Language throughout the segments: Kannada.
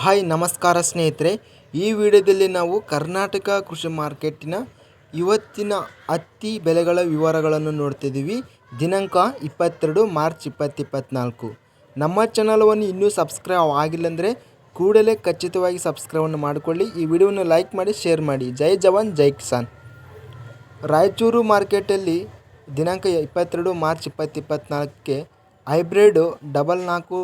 ಹಾಯ್, ನಮಸ್ಕಾರ ಸ್ನೇಹಿತರೆ. ಈ ವಿಡಿಯೋದಲ್ಲಿ ನಾವು ಕರ್ನಾಟಕ ಕೃಷಿ ಮಾರ್ಕೆಟಿನ ಇವತ್ತಿನ ಹತ್ತಿ ಬೆಲೆಗಳ ವಿವರಗಳನ್ನು ನೋಡ್ತಿದ್ದೀವಿ. ದಿನಾಂಕ ಇಪ್ಪತ್ತೆರಡು, ಮಾರ್ಚ್ ಇಪ್ಪತ್ತಿಪ್ಪತ್ನಾಲ್ಕು. ನಮ್ಮ ಚಾನಲನ್ನು ಇನ್ನೂ ಸಬ್ಸ್ಕ್ರೈಬ್ ಆಗಿಲ್ಲ ಅಂದರೆ ಕೂಡಲೇ ಖಚಿತವಾಗಿ ಸಬ್ಸ್ಕ್ರೈಬನ್ನು ಮಾಡಿಕೊಳ್ಳಿ. ಈ ವಿಡಿಯೋವನ್ನು ಲೈಕ್ ಮಾಡಿ, ಶೇರ್ ಮಾಡಿ. ಜೈ ಜವಾನ್, ಜೈ ಕಿಸಾನ್. ರಾಯಚೂರು ಮಾರ್ಕೆಟಲ್ಲಿ ದಿನಾಂಕ ಇಪ್ಪತ್ತೆರಡು, ಮಾರ್ಚ್ ಇಪ್ಪತ್ತಿಪ್ಪತ್ನಾಲ್ಕಕ್ಕೆ ಹೈಬ್ರಿಡ್ ಡಬಲ್ ನಾಲ್ಕು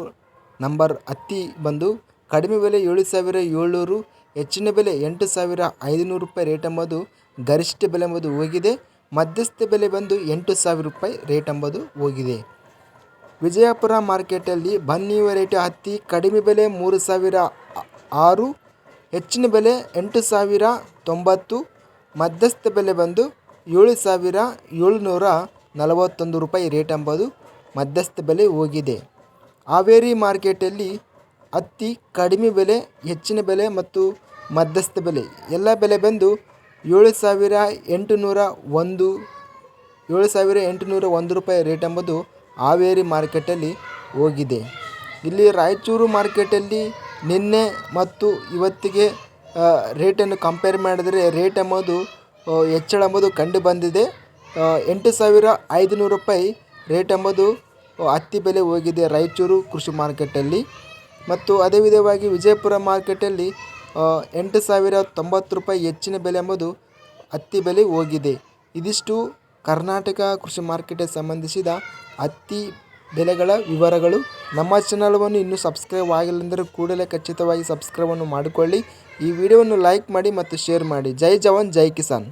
ನಂಬರ್ ಹತ್ತಿ ಬಂದು ಕಡಿಮೆ ಬೆಲೆ ಏಳು ಸಾವಿರ ಏಳ್ನೂರು, ಹೆಚ್ಚಿನ ಬೆಲೆ ಎಂಟು ಸಾವಿರ ಐದುನೂರು ರೂಪಾಯಿ ರೇಟ್ ಎಂಬುದು ಗರಿಷ್ಠ ಬೆಲೆ ಎಂಬುದು ಹೋಗಿದೆ. ಮಧ್ಯಸ್ಥ ಬೆಲೆ ಬಂದು ಎಂಟು ಸಾವಿರ ರೂಪಾಯಿ ರೇಟ್ ಎಂಬುದು ಹೋಗಿದೆ. ವಿಜಯಪುರ ಮಾರ್ಕೆಟಲ್ಲಿ ಬನ್ನಿ ವೆರೈಟಿ ಹತ್ತಿ ಕಡಿಮೆ ಬೆಲೆ ಮೂರು ಸಾವಿರ ಆರು, ಹೆಚ್ಚಿನ ಬೆಲೆ ಎಂಟು ಸಾವಿರ ತೊಂಬತ್ತು, ಮಧ್ಯಸ್ಥ ಬೆಲೆ ಬಂದು ಏಳು ಸಾವಿರ ಏಳುನೂರ ನಲವತ್ತೊಂದು ರೂಪಾಯಿ ರೇಟ್ ಎಂಬುದು ಮಧ್ಯಸ್ಥ ಬೆಲೆ ಹೋಗಿದೆ. ಹಾವೇರಿ ಮಾರ್ಕೆಟಲ್ಲಿ ಹತ್ತಿ ಕಡಿಮೆ ಬೆಲೆ, ಹೆಚ್ಚಿನ ಬೆಲೆ ಮತ್ತು ಮಧ್ಯಸ್ಥ ಬೆಲೆ. ಎಲ್ಲ ಬೆಲೆ ಬಂದು ಏಳು ಸಾವಿರ ಎಂಟುನೂರ ಒಂದು, ಏಳು ಸಾವಿರ ಎಂಟುನೂರ ಒಂದು ರೂಪಾಯಿ ರೇಟ್ ಎಂಬುದು ಹಾವೇರಿ ಮಾರ್ಕೆಟಲ್ಲಿ ಹೋಗಿದೆ. ಇಲ್ಲಿ ರಾಯಚೂರು ಮಾರ್ಕೆಟಲ್ಲಿ ನಿನ್ನೆ ಮತ್ತು ಇವತ್ತಿಗೆ ರೇಟನ್ನು ಕಂಪೇರ್ ಮಾಡಿದರೆ ರೇಟ್ ಎಂಬುದು ಹೆಚ್ಚಳ ಎಂಬುದು ಕಂಡು ಬಂದಿದೆ. ಎಂಟು ಸಾವಿರ ಐದುನೂರು ರೂಪಾಯಿ ರೇಟ್ ಎಂಬುದು ಹತ್ತಿ ಬೆಲೆ ಹೋಗಿದೆ ರಾಯಚೂರು ಕೃಷಿ ಮಾರ್ಕೆಟಲ್ಲಿ. ಮತ್ತು ಅದೇ ವಿಧವಾಗಿ ವಿಜಯಪುರ ಮಾರ್ಕೆಟಲ್ಲಿ ಎಂಟು ಸಾವಿರ ತೊಂಬತ್ತು ರೂಪಾಯಿ ಹೆಚ್ಚಿನ ಬೆಲೆ ಎಂಬುದು ಹತ್ತಿ ಬೆಲೆ ಹೋಗಿದೆ. ಇದಿಷ್ಟು ಕರ್ನಾಟಕ ಕೃಷಿ ಮಾರ್ಕೆಟಿಗೆ ಸಂಬಂಧಿಸಿದ ಹತ್ತಿ ಬೆಲೆಗಳ ವಿವರಗಳು. ನಮ್ಮ ಚಾನಲ್ವನ್ನು ಇನ್ನೂ ಸಬ್ಸ್ಕ್ರೈಬ್ ಆಗಿಲ್ಲಂದರೆ ಕೂಡಲೇ ಖಚಿತವಾಗಿ ಸಬ್ಸ್ಕ್ರೈಬನ್ನು ಮಾಡಿಕೊಳ್ಳಿ. ಈ ವಿಡಿಯೋವನ್ನು ಲೈಕ್ ಮಾಡಿ ಮತ್ತು ಶೇರ್ ಮಾಡಿ. ಜೈ ಜವಾನ್, ಜೈ ಕಿಸಾನ್.